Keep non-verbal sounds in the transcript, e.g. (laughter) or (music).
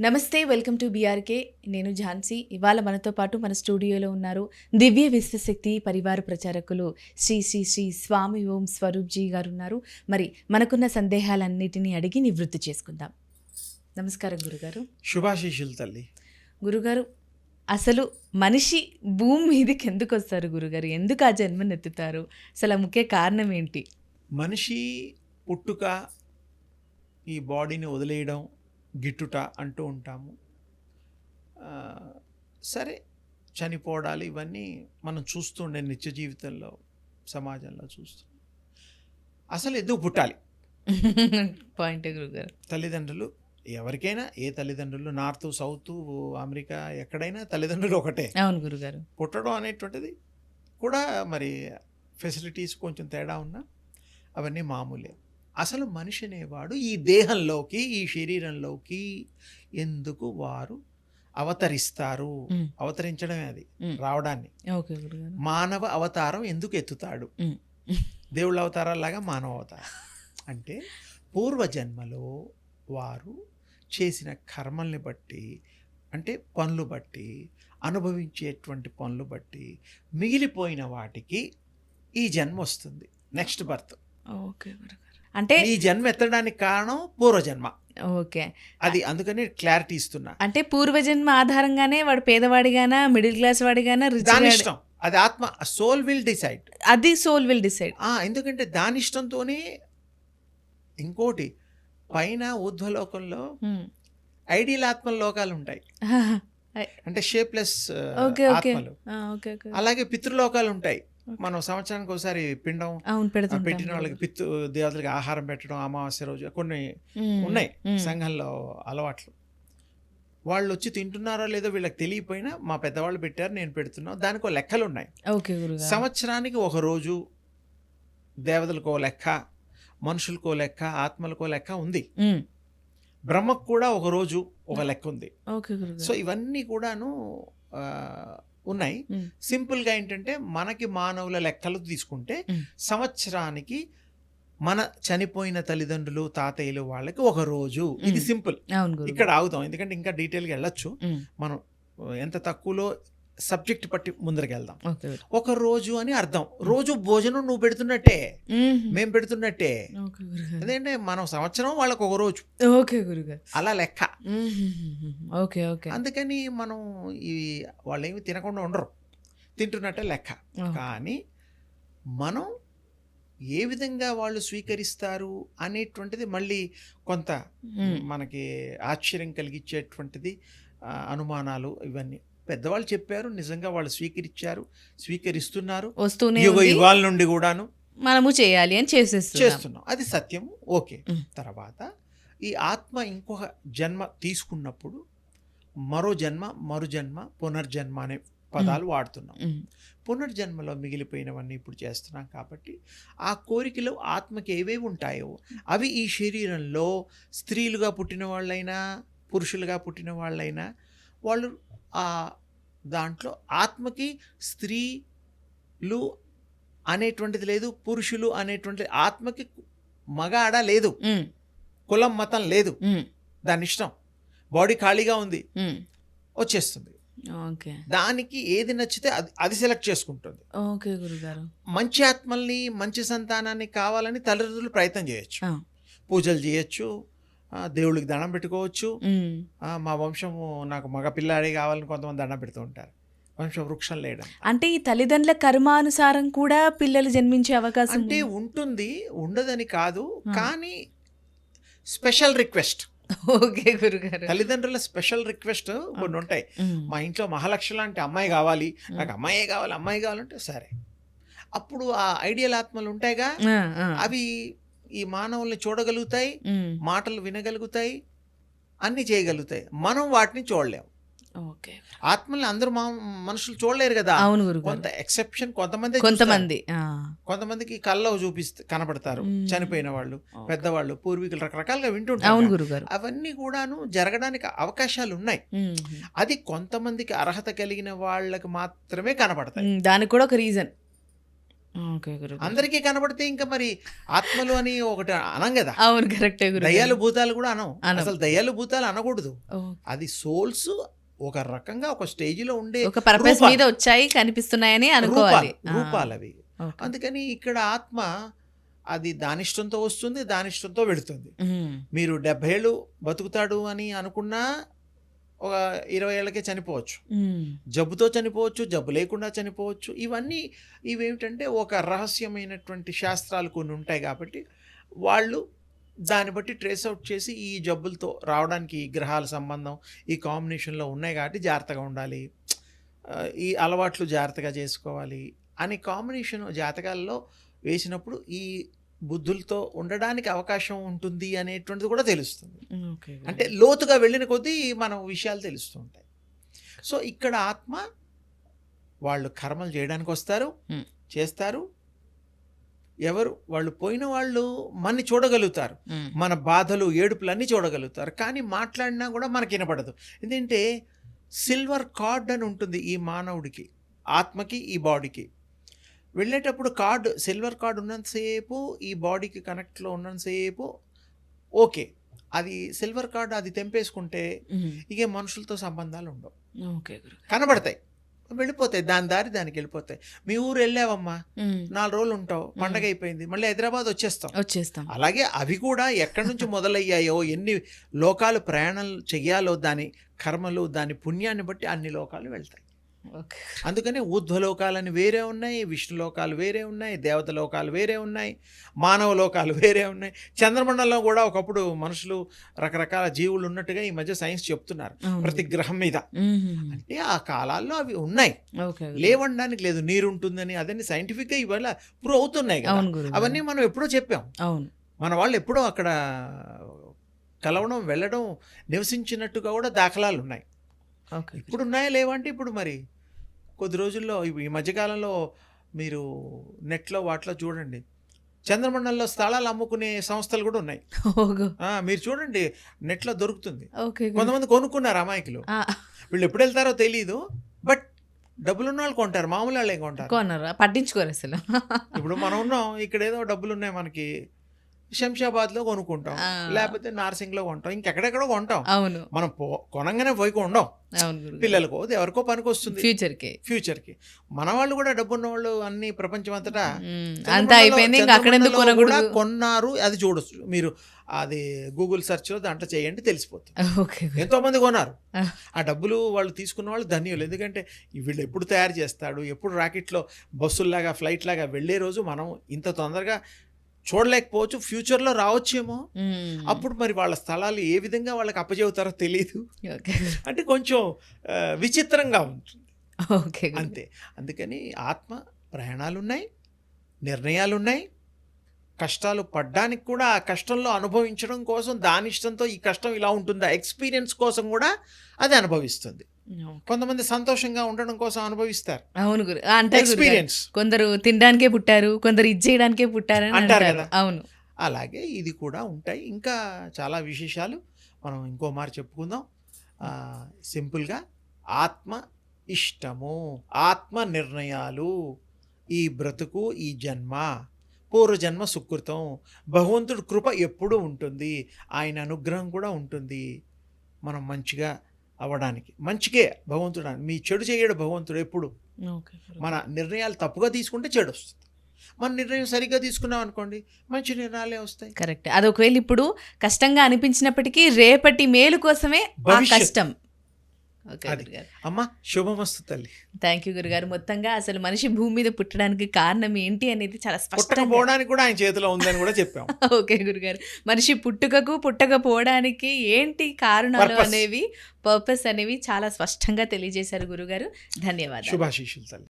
నమస్తే welcome to BRK. నేను ఝాన్సీ. ఇవాళ మనతో పాటు మన స్టూడియోలో ఉన్నారు దివ్య విశ్వశక్తి పరివార ప్రచారకులు శ్రీ శ్రీ శ్రీ స్వామి ఓం స్వరూప్ జీ గారు ఉన్నారు మరి మనకున్న సందేహాలన్నిటినీ అడిగి నివృత్తి చేసుకుందాం. నమస్కారం గురుగారు. శుభాశీషులు తల్లి. గురుగారు అసలు మనిషి భూమి మీదకి ఎందుకు వస్తారు గురుగారు? ఎందుకు ఆ జన్మనెత్తుతారు? అసలు ఆ ముఖ్య కారణం ఏంటి? మనిషి పుట్టుక ఈ బాడీని వదిలేయడం గిట్టుట అంటూ ఉంటాము. సరే చనిపోవడాలు ఇవన్నీ మనం చూస్తుండే నిత్య జీవితంలో సమాజంలో చూస్తాం. అసలు ఎందుకు పుట్టాలి? పాయింట్ గురుగారు. తల్లిదండ్రులు ఎవరికైనా ఏ తల్లిదండ్రులు నార్త్ సౌత్ అమెరికా ఎక్కడైనా తల్లిదండ్రులు ఒకటే. అవును గురుగారు. పుట్టడం అనేటువంటిది కూడా మరి ఫెసిలిటీస్ కొంచెం తేడా ఉన్నా అవన్నీ మామూలే. అసలు మనిషి అనేవాడు ఈ దేహంలోకి ఈ శరీరంలోకి ఎందుకు వారు అవతరిస్తారు. అవతరించడమే అది. రావడాన్ని. మానవ అవతారం ఎందుకు ఎత్తుతాడు. దేవుళ్ళ అవతారాలాగా మానవ అవతారం. అంటే పూర్వజన్మలో వారు చేసిన కర్మల్ని బట్టి అంటే పనులు బట్టి అనుభవించేటువంటి పనులు బట్టి మిగిలిపోయిన వాటికి ఈ జన్మ వస్తుంది. Next birth. ఓకే అంటే ఈ జన్మ ఎత్తడానికి కారణం పూర్వజన్మ. ఓకే. అది అందుకని క్లారిటీ ఇస్తున్నా. అంటే పూర్వజన్మ ఆధారంగానే వాడు పేదవాడిగానా మిడిల్ క్లాస్ వాడిగానా దాని ఇష్టం. అది ఆత్మ సోల్ విల్ డిసైడ్. అది సోల్ విల్ డిసైడ్. ఎందుకంటే దాని ఇష్టంతోనే ఇంకోటి పైన ఊర్ధ్వలోకంలో ఐడియల్ ఆత్మల లోకాలు ఉంటాయి. అంటే షేప్లెస్ ఆత్మలు. అలాగే పితృలోకాలు ఉంటాయి. మనం సంవత్సరానికి ఒకసారి పిండం పెట్టిన వాళ్ళకి పితృ దేవతలకి ఆహారం పెట్టడం అమావాస్య రోజు కొన్ని. ఉన్నాయి. సంఘంలో అలవాట్లు. వాళ్ళు వచ్చి తింటున్నారో లేదో వీళ్ళకి తెలియపోయినా మా పెద్దవాళ్ళు పెట్టారు నేను పెడుతున్నాను దానికి లెక్కలు ఉన్నాయి సంవత్సరానికి ఒక రోజు దేవతలకు లెక్క మనుషులకు లెక్క ఆత్మలకు లెక్క ఉంది. బ్రహ్మకు కూడా ఒక రోజు ఒక లెక్క ఉంది. సో ఇవన్నీ కూడాను ఉన్నాయి. సింపుల్గా ఏంటంటే మనకి మానవుల లెక్కలు తీసుకుంటే. సంవత్సరానికి మన చనిపోయిన తల్లిదండ్రులు తాతయ్యలు వాళ్ళకి ఒక రోజు. ఇది. సింపుల్. ఇక్కడ ఆగుతాం ఎందుకంటే ఇంకా డీటెయిల్గా వెళ్ళొచ్చు. మనం ఎంత తక్కువలో సబ్జెక్ట్ పట్టి ముందరికి వెళ్దాం ఓకే. గురు. ఒక రోజు అని అర్థం. రోజు భోజనం నువ్వు పెడుతున్నట్టే. మ్మ్. పెడుతున్నట్టే. అదేంటే మనం సంవత్సరం వాళ్ళకి ఒక రోజు. ఓకే గురుగారు. అలా లెక్క. Okay okay. అందుకని మనం ఈ వాళ్ళు ఏమి తినకుండా ఉండరు. తింటున్నట్టే లెక్క. కానీ మనం ఏ విధంగా వాళ్ళు స్వీకరిస్తారు అనేటువంటిది మళ్ళీ కొంత. మనకి ఆశ్చర్యం కలిగించేటువంటిది అనుమానాలు ఇవన్నీ. పెద్దవాళ్ళు చెప్పారు నిజంగా వాళ్ళు స్వీకరించారు స్వీకరిస్తున్నారు. వస్తూనే యుగ. యుగాల నుండి కూడాను మనము చేయాలి అని చేసేస్తున్నాం. చేస్తున్నాం. అది సత్యము ఓకే. తర్వాత ఈ ఆత్మ ఇంకొక జన్మ తీసుకున్నప్పుడు మరో జన్మ మరు జన్మ పునర్జన్మ అనే పదాలు వాడుతున్నాం. పునర్జన్మలో మిగిలిపోయినవన్నీ ఇప్పుడు చేస్తున్నాం కాబట్టి ఆ కోరికలు ఆత్మకి ఏవేవి ఉంటాయో అవి ఈ శరీరంలో స్త్రీలుగా పుట్టిన వాళ్ళైనా పురుషులుగా పుట్టిన వాళ్ళైనా వాళ్ళు ఆ దాంట్లో ఆత్మకి స్త్రీలు అనేటువంటిది లేదు పురుషులు అనేటువంటిది ఆత్మకి మగ ఆడ లేదు. కులం మతం లేదు. దాని ఇష్టం. బాడీ ఖాళీగా ఉంది. వచ్చేస్తుంది. ఓకే. దానికి ఏది నచ్చితే అది అది సెలెక్ట్ చేసుకుంటుంది. ఓకే గురుగారు. మంచి ఆత్మల్ని మంచి సంతానాన్ని కావాలని తల్లిదండ్రులు ప్రయత్నం చేయొచ్చు. పూజలు చేయొచ్చు ఆ, దేవుళ్ళకి దండం పెట్టుకోవచ్చు. మా వంశము నాకు మగ పిల్లాడే కావాలని కొంతమంది దండం పెడుతూ ఉంటారు. వంశ వృక్షం లేయడం అంటే ఈ తల్లిదండ్రుల కర్మానుసారం కూడా పిల్లలు జన్మించే అవకాశం అంటే. ఉంటుంది ఉండదని కాదు. కానీ స్పెషల్ రిక్వెస్ట్. ఓకే గురుగారు. తల్లిదండ్రుల స్పెషల్ రిక్వెస్ట్ కొన్ని ఉంటాయి. మా ఇంట్లో మహాలక్ష్మి లాంటి అమ్మాయి కావాలి నాకు అమ్మాయే కావాలి అమ్మాయి కావాలంటే సరే. అప్పుడు ఆ ఐడియల్ ఆత్మలు ఉంటాయిగా. అవి ఈ మానవుల్ని చూడగలుగుతాయి. మాటలు వినగలుగుతాయి అన్ని చేయగలుగుతాయి మనం వాటిని చూడలేం ఓకే ఆత్మల్ని అందరూ మా మనుషులు చూడలేరు కదా కొంత ఎక్సెప్షన్ కొంతమంది కొంతమంది. కొంతమందికి కళ్ళ చూపిస్తే కనపడతారు. చనిపోయిన వాళ్ళు. పెద్దవాళ్ళు పూర్వీకులు రకరకాలుగా వింటుంటారు అవన్నీ కూడాను జరగడానికి అవకాశాలు ఉన్నాయి. అది కొంతమందికి అర్హత కలిగిన వాళ్ళకి మాత్రమే కనపడతాయి. దానికి కూడా ఒక రీజన్ ఓకే అందరికీ కనబడితే ఇంకా మరి ఆత్మలు అని ఒకటి అనం కదా. అవును కరెక్టే దయ్యాలు భూతాలు కూడా అనం. అసలు దయ్యాలు భూతాలు అనకూడదు. అది సోల్స్ ఒక రకంగా ఒక స్టేజిలో ఉండే ఒక పర్పస్. మీద వచ్చాయి కనిపిస్తున్నాయని అనుకోవాలి. రూపాలు అవి. అందుకని ఇక్కడ ఆత్మ అది దానిష్టంతో వస్తుంది దానిష్టంతో వెళుతుంది. మీరు డెబ్బై ఏళ్ళు బతుకుతాడు అని అనుకున్నా ఒక ఇరవై ఏళ్ళకే చనిపోవచ్చు. జబ్బుతో చనిపోవచ్చు జబ్బు లేకుండా చనిపోవచ్చు. ఇవన్నీ ఇవేమిటంటే ఒక రహస్యమైనటువంటి శాస్త్రాలు కొన్ని ఉంటాయి కాబట్టి వాళ్ళు దాన్ని బట్టి ట్రేస్ అవుట్ చేసి ఈ జబ్బులతో రావడానికి ఈ గ్రహాల సంబంధం ఈ కాంబినేషన్లో ఉన్నాయి కాబట్టి జాగ్రత్తగా ఉండాలి. ఈ అలవాట్లు జాగ్రత్తగా చేసుకోవాలి అని కాంబినేషన్ జాతకాల్లో వేసినప్పుడు ఈ బుద్ధులతో ఉండడానికి అవకాశం ఉంటుంది అనేటువంటిది కూడా తెలుస్తుంది. అంటే లోతుగా వెళ్ళిన కొద్దీ మనం విషయాలు తెలుస్తూ ఉంటాయి. సో ఇక్కడ ఆత్మ వాళ్ళు కర్మలు చేయడానికి వస్తారు. చేస్తారు. ఎవరు? వాళ్ళు పోయిన వాళ్ళు మనని చూడగలుగుతారు. మన బాధలు ఏడుపులన్నీ చూడగలుగుతారు. కానీ మాట్లాడినా కూడా మనకి వినపడదు. ఎందుకంటే సిల్వర్ కార్డ్ అని ఉంటుంది ఈ మానవుడికి ఆత్మకి ఈ బాడీకి. వెళ్ళేటప్పుడు కార్డు సిల్వర్ కార్డ్ ఉన్నంతసేపు ఈ బాడీకి కనెక్ట్లో ఉన్నంతసేపు ఓకే. అది సిల్వర్ కార్డ్ అది తెంపేసుకుంటే ఇక మనుషులతో సంబంధాలు ఉండవు. ఓకే కనబడతాయి. వెళ్ళిపోతాయి. దాని దారి దానికి వెళ్ళిపోతాయి. మీ ఊరు వెళ్ళావమ్మా? నాలుగు రోజులు ఉంటావు. పండగ అయిపోయింది. మళ్ళీ హైదరాబాద్ వచ్చేస్తాం. వచ్చేస్తాం. అలాగే అవి కూడా ఎక్కడి నుంచి మొదలయ్యాయో ఎన్ని లోకాలు ప్రయాణం చెయ్యాలో దాని కర్మలు దాని పుణ్యాన్ని బట్టి అన్ని లోకాలు వెళ్తాయి. అందుకనే ఊర్ధ్వలోకాలని వేరే ఉన్నాయి విష్ణు లోకాలు వేరే ఉన్నాయి దేవత లోకాలు వేరే ఉన్నాయి మానవ లోకాలు వేరే ఉన్నాయి. చంద్రమండలం కూడా ఒకప్పుడు మనుషులు రకరకాల జీవులు ఉన్నట్టుగా ఈ మధ్య సైన్స్ చెప్తున్నారు. ప్రతి గ్రహం మీద. అంటే ఆ కాలాల్లో అవి ఉన్నాయి. లేవనడానికి లేదు నీరు ఉంటుందని అదని సైంటిఫిక్గా ఇవాళ ప్రూవ్ అవుతున్నాయి కదా. అవన్నీ మనం ఎప్పుడో చెప్పాం. అవును. మన వాళ్ళు ఎప్పుడో అక్కడ కలవడం వెళ్ళడం నివసించినట్టుగా కూడా దాఖలాలు ఉన్నాయి. ఇప్పుడు ఉన్నాయా లేవంటే ఇప్పుడు మరి? కొద్ది రోజుల్లో ఈ మధ్యకాలంలో మీరు నెట్లో వాటిలో చూడండి. చంద్రమండలంలో స్థలాలు అమ్ముకునే సంస్థలు కూడా ఉన్నాయి. మీరు చూడండి నెట్లో దొరుకుతుంది. కొంతమంది కొనుక్కున్నారు అమాయకులు. వీళ్ళు ఎప్పుడు వెళ్తారో తెలియదు బట్ డబ్బులు ఉన్న వాళ్ళు కొంటారు మామూలు వాళ్ళు ఏం కొంటారు. కొనరా పట్టించుకోరు అసలు. ఇప్పుడు మనం ఉన్నాం ఇక్కడ ఏదో డబ్బులు ఉన్నాయి మనకి శంషాబాద్లో కొనుక్కుంటాం. ఆ. లేకపోతే నార్సింగ్లో కొంటాం. ఇంకెక్కడెక్కడో కొంటాం. అవును. మనం కొనంగానే పోయి కొండం. పిల్లలకో ఎవరికో పనికి వస్తుంది. ఫ్యూచర్కి ఫ్యూచర్కి. మన వాళ్ళు కూడా డబ్బు ఉన్న వాళ్ళు అన్ని ప్రపంచం అంతటా అంతా అయిపోయింది కూడా కొన్నారు. అది చూడొచ్చు. మీరు అది గూగుల్ సెర్చ్లో దాంట్లో చేయండి తెలిసిపోతుంది. ఎంతో మంది కొన్నారు. ఆ. డబ్బులు వాళ్ళు తీసుకున్న వాళ్ళు ధన్యులు. ఎందుకంటే వీళ్ళు ఎప్పుడు తయారు చేస్తాడు ఎప్పుడు రాకెట్లో బస్సుల్లాగా ఫ్లైట్ లాగా వెళ్ళే రోజు మనం ఇంత తొందరగా చూడలేకపోవచ్చు ఫ్యూచర్లో రావచ్చేమో. అప్పుడు మరి వాళ్ళ స్థలాలు ఏ విధంగా వాళ్ళకి అప్పచెబుతారో తెలియదు. అంటే కొంచెం విచిత్రంగా ఉంటుంది. ఓకే. అంతే. అందుకని ఆత్మ ప్రయాణాలు ఉన్నాయి నిర్ణయాలు ఉన్నాయి కష్టాలు పడ్డానికి కూడా ఆ కష్టంలో అనుభవించడం కోసం దాని ఇష్టంతో ఈ కష్టం ఇలా ఉంటుందా? ఎక్స్పీరియన్స్ కోసం కూడా అది అనుభవిస్తుంది. కొంతమంది సంతోషంగా ఉండడం కోసం అనుభవిస్తారు. అవును గురు. గురుగారు. ఎక్స్పీరియన్స్ కొందరు తినడానికే పుట్టారు కొందరు ఇది చేయడానికే పుట్టారని అంటారు కదా. అవును. అలాగే ఇది కూడా ఉంటాయి. ఇంకా చాలా విశేషాలు మనం ఇంకో మారు చెప్పుకుందాం. సింపుల్గా ఆత్మ ఇష్టము ఆత్మ నిర్ణయాలు. ఈ బ్రతుకు ఈ జన్మ పూర్వజన్మ సుకృతం. భగవంతుడి కృప ఎప్పుడూ ఉంటుంది. ఆయన అనుగ్రహం కూడా ఉంటుంది. మనం మంచిగా అవ్వడానికి. మంచికే భగవంతుడు మీ చెడు చేయడు భగవంతుడు ఎప్పుడు. మన నిర్ణయాలు తప్పుగా తీసుకుంటే చెడు వస్తుంది. మన నిర్ణయం సరిగ్గా తీసుకున్నాం అనుకోండి మంచి నిర్ణయాలే వస్తాయి. కరెక్ట్. అది ఒకవేళ ఇప్పుడు కష్టంగా అనిపించినప్పటికీ రేపటి మేలు కోసమే. కష్టం. అమ్మ శుభమస్తు తల్లి. థ్యాంక్ యూ గురుగారు. మొత్తంగా అసలు మనిషి భూమి మీద పుట్టడానికి కారణం ఏంటి అనేది చాలా స్పష్టంగా పుట్టకపోవడానికి కూడా ఆయన చేతిలో ఉందని కూడా చెప్పాం. (laughs) ఓకే గురుగారు. మనిషి పుట్టుకకు పుట్టకపోవడానికి ఏంటి కారణాలు. అనేవి పర్పస్ అనేవి చాలా స్పష్టంగా తెలియజేశారు గురుగారు. ధన్యవాదాలు. శుభాశీషులు తల్లి.